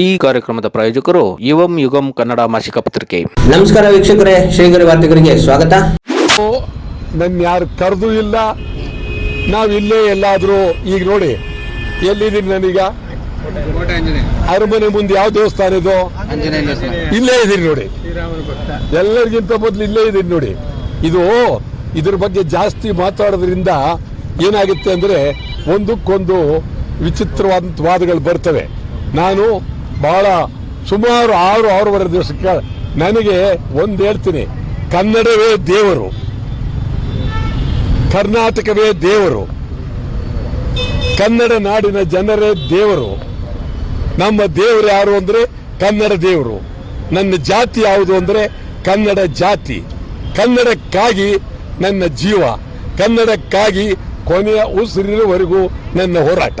ಈ ಕಾರ್ಯಕ್ರಮದ ಪ್ರಾಯೋಜಕರು ಯುವಂ ಯುಗಂ ಕನ್ನಡ ಮಾಸಿಕ ಪತ್ರಿಕೆ. ನಮಸ್ಕಾರ ವೀಕ್ಷಕರೇ ಶ್ರೀಗರಿ ವಾರ್ತೆಗರಿಗೆ ಸ್ವಾಗತ. ನನ್ನ ಯಾರು ಕರೆದು ಇಲ್ಲ. ನಾವು ಇಲ್ಲೇ ಎಲ್ಲಾದರೂ ಈಗ ನೋಡಿ ಎಲ್ಲಿದ್ದೀನಿ ನಾನೀಗ? ಅರಮನೆ ಮುಂದೆ ಯಾವ ದೇವಸ್ಥಾನ ಇದು? ಇಲ್ಲೇ ಇದೀನಿ ನೋಡಿ. ಎಲ್ಲರಿಗಿಂತ ಮೊದಲು ಇಲ್ಲೇ ಇದೀನಿ ನೋಡಿ. ಇದು ಇದ್ರ ಬಗ್ಗೆ ಜಾಸ್ತಿ ಮಾತಾಡೋದ್ರಿಂದ ಏನಾಗುತ್ತೆ ಅಂದ್ರೆ ಒಂದಕ್ಕೊಂದು ವಿಚಿತ್ರವಾದಂಥ ವಾದಗಳು ಬರ್ತವೆ. ನಾನು ಬಹಳ ಸುಮಾರು ಆರು, ಆರೂವರೆ ದಿವಸಕ್ಕೆ ನನಗೆ ಒಂದು ಹೇಳ್ತೀನಿ. ಕನ್ನಡವೇ ದೇವರು. ಕರ್ನಾಟಕವೇ ದೇವರು. ಕನ್ನಡ ನಾಡಿನ ಜನರೇ ದೇವರು. ನಮ್ಮ ದೇವರು ಯಾರು ಅಂದ್ರೆ ಕನ್ನಡ ದೇವರು. ನನ್ನ ಜಾತಿ ಯಾವುದು ಅಂದ್ರೆ ಕನ್ನಡ ಜಾತಿ. ಕನ್ನಡಕ್ಕಾಗಿ ನನ್ನ ಜೀವ. ಕನ್ನಡಕ್ಕಾಗಿ ಕೊನೆಯ ಉಸಿರಿನವರೆಗೂ ನನ್ನ ಹೋರಾಟ.